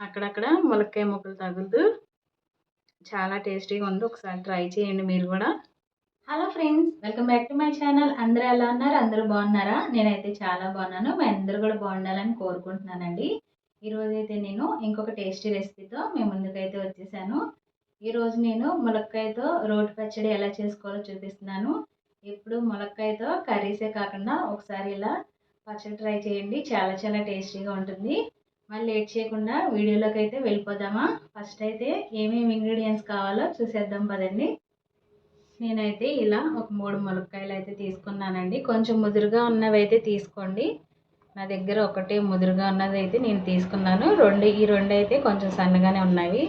అక్కడక్కడ ములక్కాయ ముక్కలు తగులుతూ చాలా టేస్టీగా ఉంది. ఒకసారి ట్రై చేయండి మీరు కూడా. Hello friends welcome back to my channel అందరూ ఎలా ఉన్నారు? అందరూ బాగున్నారా? నేనైతే చాలా బాగున్నాను. మీ అందరూ కూడా బాగుండాలని కోరుకుంటున్నానండి. ఈరోజు అయితే నేను ఇంకొక టేస్టీ రెసిపీతో మీ ముందుకైతే వచ్చేసాను. ఈరోజు నేను ములక్కాయతో రోటి పచ్చడి ఎలా చేసుకోవాలో చూపిస్తున్నాను. ఇప్పుడు ములక్కాయతో కర్రీసే కాకుండా ఒకసారి ఇలా పచ్చడి ట్రై చేయండి. చాలా చాలా టేస్టీగా ఉంటుంది. మళ్ళీ లేట్ చేయకుండా వీడియోలోకి అయితే వెళ్ళిపోదామా? ఫస్ట్ అయితే ఏమేమి ఇంగ్రీడియంట్స్ కావాలో చూసేద్దాం పదండి. నేనైతే ఇలా ఒక మూడు ములక్కాయలు అయితే తీసుకున్నానండి. కొంచెం ముదురుగా ఉన్నవి అయితే తీసుకోండి. నా దగ్గర ఒకటే ముదురుగా ఉన్నది అయితే నేను తీసుకున్నాను. రెండు ఈ రెండు అయితే కొంచెం సన్నగానే ఉన్నవి.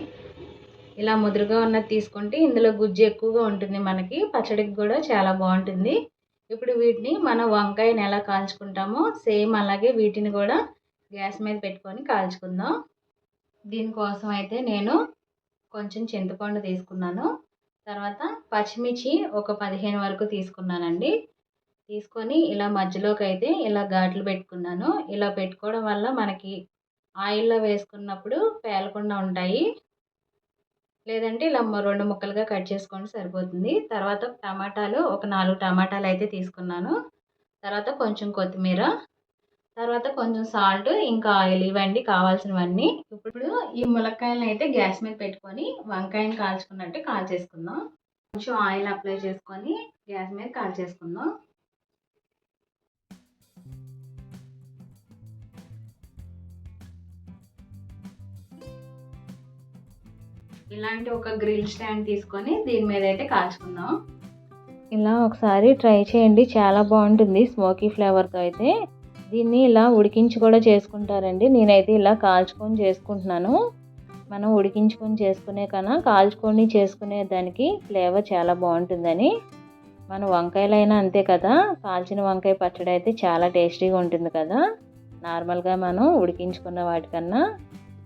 ఇలా ముదురుగా ఉన్నది తీసుకుంటే ఇందులో గుజ్జు ఎక్కువగా ఉంటుంది మనకి. పచ్చడికి కూడా చాలా బాగుంటుంది. ఇప్పుడు వీటిని మనం వంకాయని ఎలా కాల్చుకుంటామో. సేమ్ అలాగే వీటిని కూడా గ్యాస్ మీద పెట్టుకొని కాల్చుకుందాం. దీనికోసం అయితే నేను కొంచెం చింతపండు తీసుకున్నాను. తర్వాత పచ్చిమిర్చి ఒక పదిహేను వరకు తీసుకున్నానండి. తీసుకొని ఇలా మధ్యలోకి అయితే ఇలా ఘాట్లు పెట్టుకున్నాను. ఇలా పెట్టుకోవడం వల్ల మనకి ఆయిల్లో వేసుకున్నప్పుడు పేలకుండా ఉంటాయి. లేదంటే ఇలా రెండు ముక్కలుగా కట్ చేసుకోండి సరిపోతుంది. తర్వాత టమాటాలు ఒక నాలుగు టమాటాలు అయితే తీసుకున్నాను. తర్వాత కొంచెం కొత్తిమీర తర్వాత కొంచెం సాల్ట్ ఇంకా ఆయిల్ ఇవ్వండి కావాల్సినవన్నీ. ఇప్పుడు ఈ ములక్కాయలను అయితే గ్యాస్ మీద పెట్టుకొని వంకాయని కాల్చుకున్నట్టు కాల్చేసుకుందాం కొంచెం ఆయిల్ అప్లై చేసుకొని గ్యాస్ మీద కాల్చేసుకుందాం ఇలాంటి ఒక గ్రిల్ స్టాండ్ తీసుకొని దీని మీద అయితే కాల్చుకుందాం. ఇలా ఒకసారి ట్రై చేయండి. చాలా బాగుంటుంది స్మోకీ ఫ్లేవర్తో అయితే. దీన్ని ఇలా ఉడికించి కూడా చేసుకుంటారండి. నేనైతే ఇలా కాల్చుకొని చేసుకుంటున్నాను. మనం ఉడికించుకొని చేసుకునే కన్నా కాల్చుకొని చేసుకునే దానికి ఫ్లేవర్ చాలా బాగుంటుందని. మన వంకాయలైనా అంతే కదా కాల్చిన వంకాయ పచ్చడి అయితే చాలా టేస్టీగా ఉంటుంది కదా. నార్మల్గా మనం ఉడికించుకున్న వాటికన్నా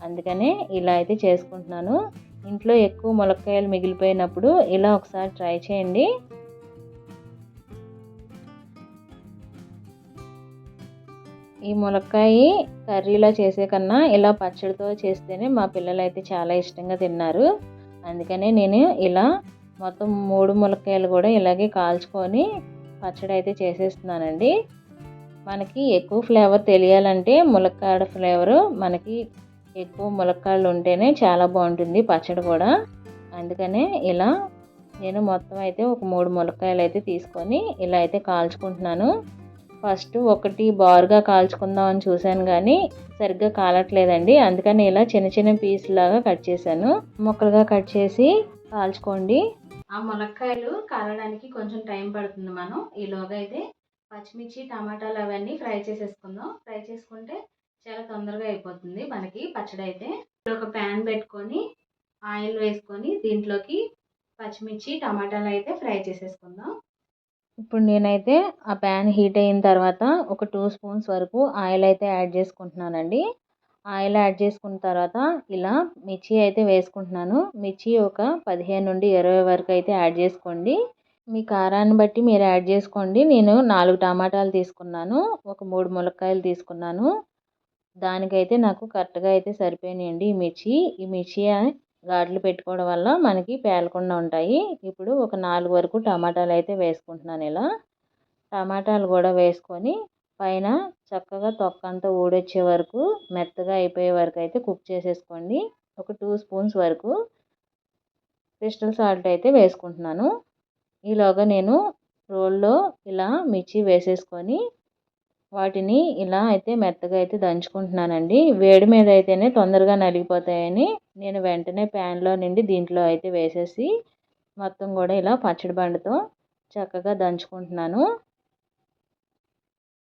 అందుకనే ఇలా అయితే చేసుకుంటున్నాను. ఇంట్లో ఎక్కువ ములక్కాయలు మిగిలిపోయినప్పుడు ఇలా ఒకసారి ట్రై చేయండి. ఈ ములక్కాయ కర్రీలో చేసే కన్నా ఇలా పచ్చడితో చేస్తేనే మా పిల్లలు అయితే చాలా ఇష్టంగా తిన్నారు. అందుకనే నేను ఇలా మొత్తం మూడు ములక్కాయలు కూడా ఇలాగే కాల్చుకొని పచ్చడి అయితే చేసేస్తున్నానండి. మనకి ఎక్కువ ఫ్లేవర్ తెలియాలంటే ములక్కాడ ఫ్లేవరు మనకి ఎక్కువ ములక్కాయలు ఉంటేనే చాలా బాగుంటుంది పచ్చడి కూడా. అందుకనే ఇలా నేను మొత్తం అయితే ఒక మూడు ములక్కాయలు అయితే తీసుకొని ఇలా అయితే కాల్చుకుంటున్నాను. ఫస్ట్ ఒకటి బారుగా కాల్చుకుందాం అని చూశాను కానీ సరిగ్గా కాలట్లేదండి. అందుకని ఇలా చిన్న చిన్న పీస్ లాగా కట్ చేశాను. ముక్కలుగా కట్ చేసి కాల్చుకోండి. ఆ మునక్కాయలు కాలడానికి కొంచెం టైం పడుతుంది మనం. ఈలోగా అయితే పచ్చిమిర్చి టమాటాలు అవన్నీ ఫ్రై చేసేసుకుందాం. ఫ్రై చేసుకుంటే చాలా తొందరగా అయిపోతుంది మనకి పచ్చడి అయితే. ఒక ప్యాన్ పెట్టుకొని ఆయిల్ వేసుకొని దీంట్లోకి పచ్చిమిర్చి టమాటాలు అయితే ఫ్రై చేసేసుకుందాం. ఇప్పుడు నేనైతే ఆ ప్యాన్ హీట్ అయిన తర్వాత ఒక టూ స్పూన్స్ వరకు ఆయిల్ అయితే యాడ్ చేసుకుంటున్నానండి. ఆయిల్ యాడ్ చేసుకున్న తర్వాత ఇలా మిర్చి అయితే వేసుకుంటున్నాను. మిర్చి ఒక పదిహేను నుండి ఇరవై వరకు అయితే యాడ్ చేసుకోండి. మీ కారాన్ని బట్టి మీరు యాడ్ చేసుకోండి. నేను నాలుగు టమాటాలు తీసుకున్నాను. ఒక మూడు ములక్కాయలు తీసుకున్నాను. దానికైతే నాకు కరెక్ట్గా అయితే సరిపోయినాయండి ఈ మిర్చి. ఈ మిర్చి గాడ్లు పెట్టుకోవడం వల్ల మనకి పేలకుండా ఉంటాయి. ఇప్పుడు ఒక నాలుగు వరకు టమాటాలు అయితే వేసుకుంటున్నాను ఇలా. టమాటాలు కూడా వేసుకొని పైన చక్కగా తొక్క అంతా ఊడొచ్చే వరకు మెత్తగా అయిపోయే వరకు అయితే కుక్ చేసేసుకోండి. ఒక టూ స్పూన్స్ వరకు క్రిస్టల్ సాల్ట్ అయితే వేసుకుంటున్నాను. ఈలోగా నేను రోల్లో ఇలా మిర్చి వేసేసుకొని వాటిని ఇలా అయితే మెత్తగా అయితే దంచుకుంటున్నానండి. వేడి మీద అయితేనే తొందరగా నలిగిపోతాయని నేను వెంటనే ప్యాన్లో నుండి దీంట్లో అయితే వేసేసి మొత్తం కూడా ఇలా పచ్చడి బండితో చక్కగా దంచుకుంటున్నాను.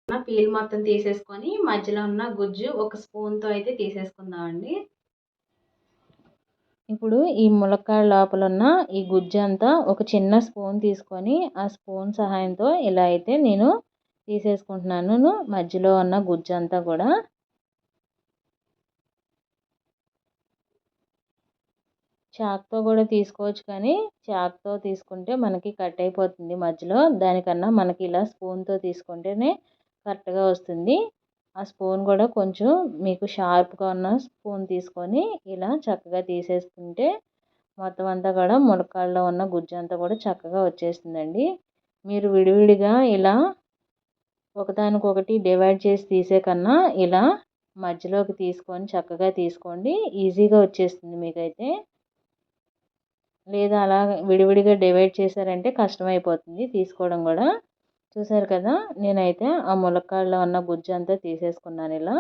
పీల్ మొత్తం తీసేసుకొని మధ్యలో ఉన్న గుజ్జు ఒక స్పూన్తో అయితే తీసేసుకుందామండి. ఇప్పుడు ఈ ములక్కాడ లోపల ఉన్న ఈ గుజ్జు అంతా ఒక చిన్న స్పూన్ తీసుకొని ఆ స్పూన్ సహాయంతో ఇలా అయితే నేను తీసేసుకుంటున్నాను. మధ్యలో ఉన్న గుజ్జు అంతా కూడా చాక్తో కూడా తీసుకోవచ్చు కానీ చాక్తో తీసుకుంటే మనకి కట్ అయిపోతుంది మధ్యలో. దానికన్నా మనకి ఇలా స్పూన్తో తీసుకుంటేనే కరెక్ట్గా వస్తుంది. ఆ స్పూన్ కూడా కొంచెం మీకు షార్ప్గా ఉన్న స్పూన్ తీసుకొని ఇలా చక్కగా తీసేసుకుంటే మొత్తం అంతా కూడా ములక్కాడలో ఉన్న గుజ్జు అంతా కూడా చక్కగా వచ్చేస్తుందండి. మీరు విడివిడిగా ఇలా ఒకదానికొకటి డివైడ్ చేసి తీసే కన్నా ఇలా మధ్యలోకి తీసుకొని చక్కగా తీసుకోండి. ఈజీగా వచ్చేస్తుంది మీకైతే. లేదా అలా విడివిడిగా డివైడ్ చేశారంటే కష్టమైపోతుంది తీసుకోవడం కూడా. చూసారు కదా నేనైతే ఆ ములక్కాడలో ఉన్న గుజ్జు అంతా తీసేసుకున్నాను ఇలా.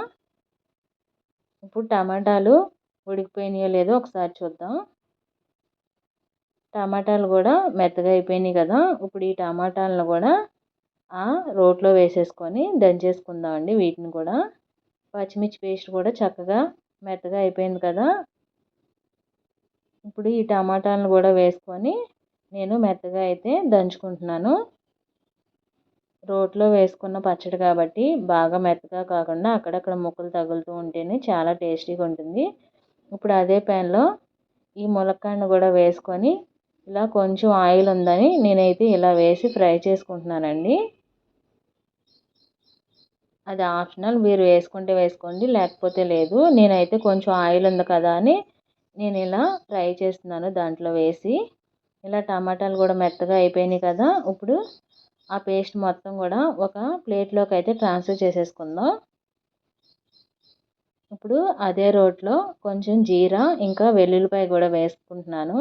ఇప్పుడు టమాటాలు ఉడికిపోయినాయో లేదో ఒకసారి చూద్దాం. టమాటాలు కూడా మెత్తగా అయిపోయినాయి కదా ఇప్పుడు ఈ టమాటాలను కూడా రోట్లో వేసేసుకొని దంచేసుకుందామండి వీటిని కూడా. పచ్చిమిర్చి పేస్ట్ కూడా చక్కగా మెత్తగా అయిపోయింది కదా. ఇప్పుడు ఈ టమాటాలను కూడా వేసుకొని నేను మెత్తగా అయితే దంచుకుంటున్నాను. రోట్లో వేసుకున్న పచ్చడి కాబట్టి బాగా మెత్తగా కాకుండా అక్కడక్కడ ముక్కలు తగులుతూ ఉంటేనే చాలా టేస్టీగా ఉంటుంది. ఇప్పుడు అదే ప్యాన్లో ఈ ములక్కాయను కూడా వేసుకొని ఇలా కొంచెం ఆయిల్ ఉందని నేనైతే ఇలా వేసి ఫ్రై చేసుకుంటున్నానండి. అది ఆప్షనల్. మీరు వేసుకుంటే వేసుకోండి లేకపోతే లేదు. నేనైతే కొంచెం ఆయిల్ ఉంది కదా అని నేను ఇలా ఫ్రై చేస్తున్నాను దాంట్లో వేసి. ఇలా టమాటాలు కూడా మెత్తగా అయిపోయినాయి కదా ఇప్పుడు ఆ పేస్ట్ మొత్తం కూడా ఒక ప్లేట్లోకి అయితే ట్రాన్స్ఫర్ చేసేసుకుందాం. ఇప్పుడు అదే రోట్లో కొంచెం జీరా ఇంకా వెల్లుల్లిపాయ కూడా వేసుకుంటున్నాను.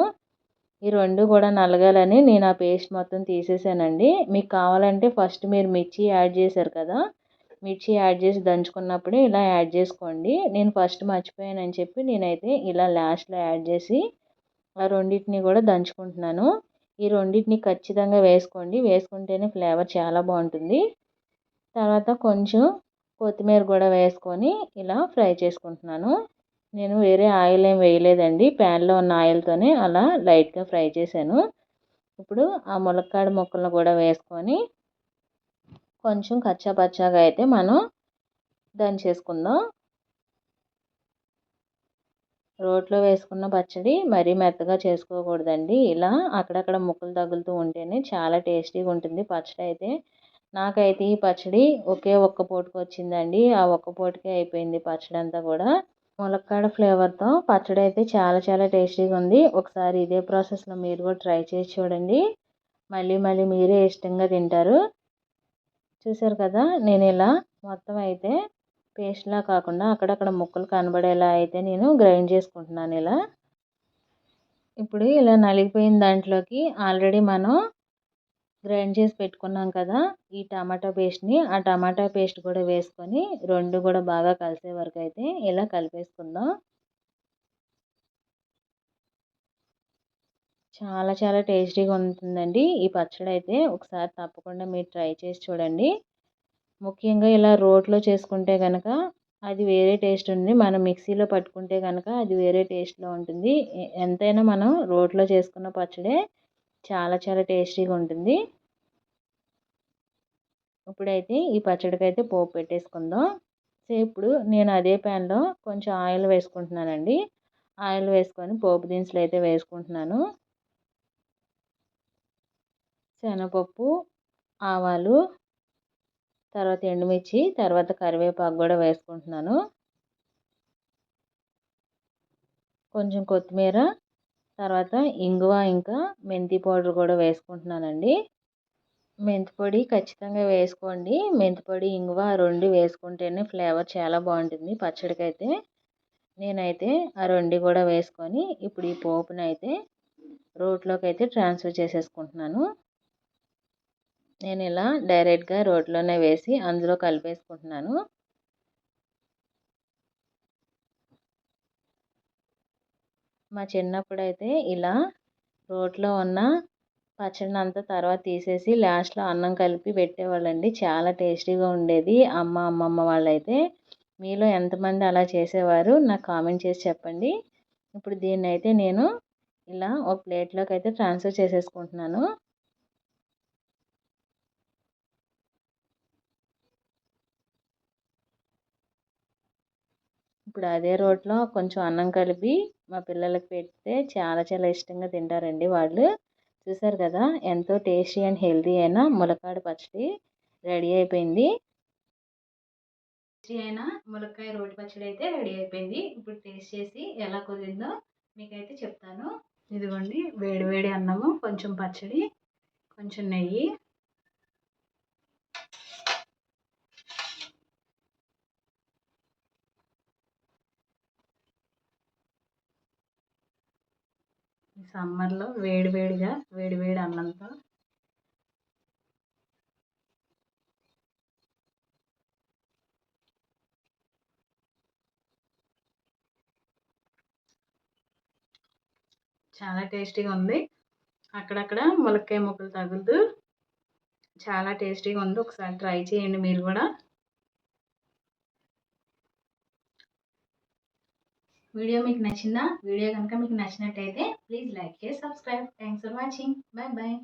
ఈ రెండు కూడా నలగాలని నేను ఆ పేస్ట్ మొత్తం తీసేసానండి. మీకు కావాలంటే ఫస్ట్ మీరు మిర్చి యాడ్ చేశారు కదా మిర్చి యాడ్ చేసి దంచుకున్నప్పుడే ఇలా యాడ్ చేసుకోండి. నేను ఫస్ట్ మర్చిపోయానని చెప్పి నేనైతే ఇలా లాస్ట్లో యాడ్ చేసి ఆ రెండింటిని కూడా దంచుకుంటున్నాను. ఈ రెండింటిని ఖచ్చితంగా వేసుకోండి. వేసుకుంటేనే ఫ్లేవర్ చాలా బాగుంటుంది. తర్వాత కొంచెం కొత్తిమీర కూడా వేసుకొని ఇలా ఫ్రై చేసుకుంటున్నాను. నేను వేరే ఆయిల్ ఏం వేయలేదండి. ప్యాన్లో ఉన్న ఆయిల్తోనే అలా లైట్గా ఫ్రై చేశాను. ఇప్పుడు ఆ ములక్కాడ ముక్కలను కూడా వేసుకొని కొంచెం కచ్చాపచ్చాగా అయితే మనం దంచేసుకుందాం రోట్లో వేసుకున్న పచ్చడి మరీ మెత్తగా చేసుకోకూడదండి. ఇలా అక్కడక్కడ ముక్కలు తగులుతూ ఉంటేనే చాలా టేస్టీగా ఉంటుంది పచ్చడి అయితే. నాకైతే ఈ పచ్చడి ఒకే ఒక్క పూటకు వచ్చిందండి. ఆ ఒక్క పూటకే అయిపోయింది పచ్చడి అంతా కూడా. ములక్కాడ ఫ్లేవర్తో పచ్చడి అయితే చాలా చాలా టేస్టీగా ఉంది. ఒకసారి ఇదే ప్రాసెస్లో మీరు కూడా ట్రై చేసి చూడండి. మళ్ళీ మళ్ళీ మీరే ఇష్టంగా తింటారు. చూసారు కదా నేను ఇలా మొత్తం అయితే పేస్ట్లా కాకుండా అక్కడక్కడ ముక్కలు కనబడేలా అయితే నేను గ్రైండ్ చేసుకుంటున్నాను ఇలా. ఇప్పుడు ఇలా నలిగిపోయిన దాంట్లోకి ఆల్రెడీ మనం గ్రైండ్ చేసి పెట్టుకున్నాం కదా ఈ టమాటా పేస్ట్ని ఆ టమాటా పేస్ట్ కూడా వేసుకొని రెండు కూడా బాగా కలిసే వరకు అయితే ఇలా కలిపేసుకుందాం. చాలా చాలా టేస్టీగా ఉంటుందండి. ఈ పచ్చడి అయితే ఒకసారి తప్పకుండా మీరు ట్రై చేసి చూడండి. ముఖ్యంగా ఇలా రోట్లో చేసుకుంటే కనుక అది వేరే టేస్ట్ ఉంది. మనం మిక్సీలో పట్టుకుంటే కనుక అది వేరే టేస్ట్లో ఉంటుంది. ఎంతైనా మనం రోట్లో చేసుకున్న పచ్చడే చాలా చాలా టేస్టీగా ఉంటుంది. ఇప్పుడైతే ఈ పచ్చడికి అయితే పోపు పెట్టేసుకుందాం. సో ఇప్పుడు నేను అదే ప్యాన్లో కొంచెం ఆయిల్ వేసుకుంటున్నానండి. ఆయిల్ వేసుకొని పోపు దినుసులు అయితే వేసుకుంటున్నాను. శనగపప్పు ఆవాలు తర్వాత ఎండుమిర్చి తర్వాత కరివేపాకు కూడా వేసుకుంటున్నాను. కొంచెం కొత్తిమీర తర్వాత ఇంగువ ఇంకా మెంతి పౌడర్ కూడా వేసుకుంటున్నానండి. మెంతి పొడి ఖచ్చితంగా వేసుకోండి. మెంతి పొడి ఇంగువ రెండు వేసుకుంటేనే ఫ్లేవర్ చాలా బాగుంటుంది పచ్చడికైతే. నేనైతే ఆ రెండు కూడా వేసుకొని ఇప్పుడు ఈ పోపునైతే అయితే రోట్లోకి అయితే ట్రాన్స్ఫర్ చేసేసుకుంటున్నాను. నేను ఇలా డైరెక్ట్గా రోట్లోనే వేసి అందులో కలిపేసుకుంటున్నాను. మా చిన్నప్పుడు అయితే ఇలా రోట్లో ఉన్న పచ్చడిని అంతా తర్వాత తీసేసి లాస్ట్లో అన్నం కలిపి పెట్టేవాళ్ళండి. చాలా టేస్టీగా ఉండేది. అమ్మ అమ్మమ్మ వాళ్ళైతే మీలో ఎంతమంది అలా చేసేవారు? నాకు కామెంట్ చేసి చెప్పండి. ఇప్పుడు దీన్ని అయితే నేను ఇలా ఒక ప్లేట్లోకి అయితే ట్రాన్స్ఫర్ చేసేసుకుంటున్నాను. ఇప్పుడు అదే రోట్లో కొంచెం అన్నం కలిపి మా పిల్లలకి పెడితే చాలా చాలా ఇష్టంగా తింటారండి వాళ్ళు. చూసారు కదా ఎంతో టేస్టీ అండ్ హెల్తీ అయిన ములక్కాడ పచ్చడి రెడీ అయిపోయింది. టేస్టీ అయిన ములక్కాయ రోటి పచ్చడి అయితే రెడీ అయిపోయింది. ఇప్పుడు టేస్ట్ చేసి ఎలా కుదిరిందో మీకైతే చెప్తాను. ఇదిగోండి వేడి వేడి అన్నము కొంచెం పచ్చడి కొంచెం నెయ్యి సమ్మర్లో వేడివేడిగా వేడివేడి అన్నంతో. చాలా టేస్టీగా ఉంది. అక్కడక్కడ ములక్కాయ ముక్కలు తగులుతూ చాలా టేస్టీగా ఉంది. ఒకసారి ట్రై చేయండి మీరు కూడా. వీడియో మీకు నచ్చిందా? వీడియో కనుక మీకు నచ్చినట్టయితే ప్లీజ్ లైక్ చేసి subscribe. Thanks for watching. Bye bye.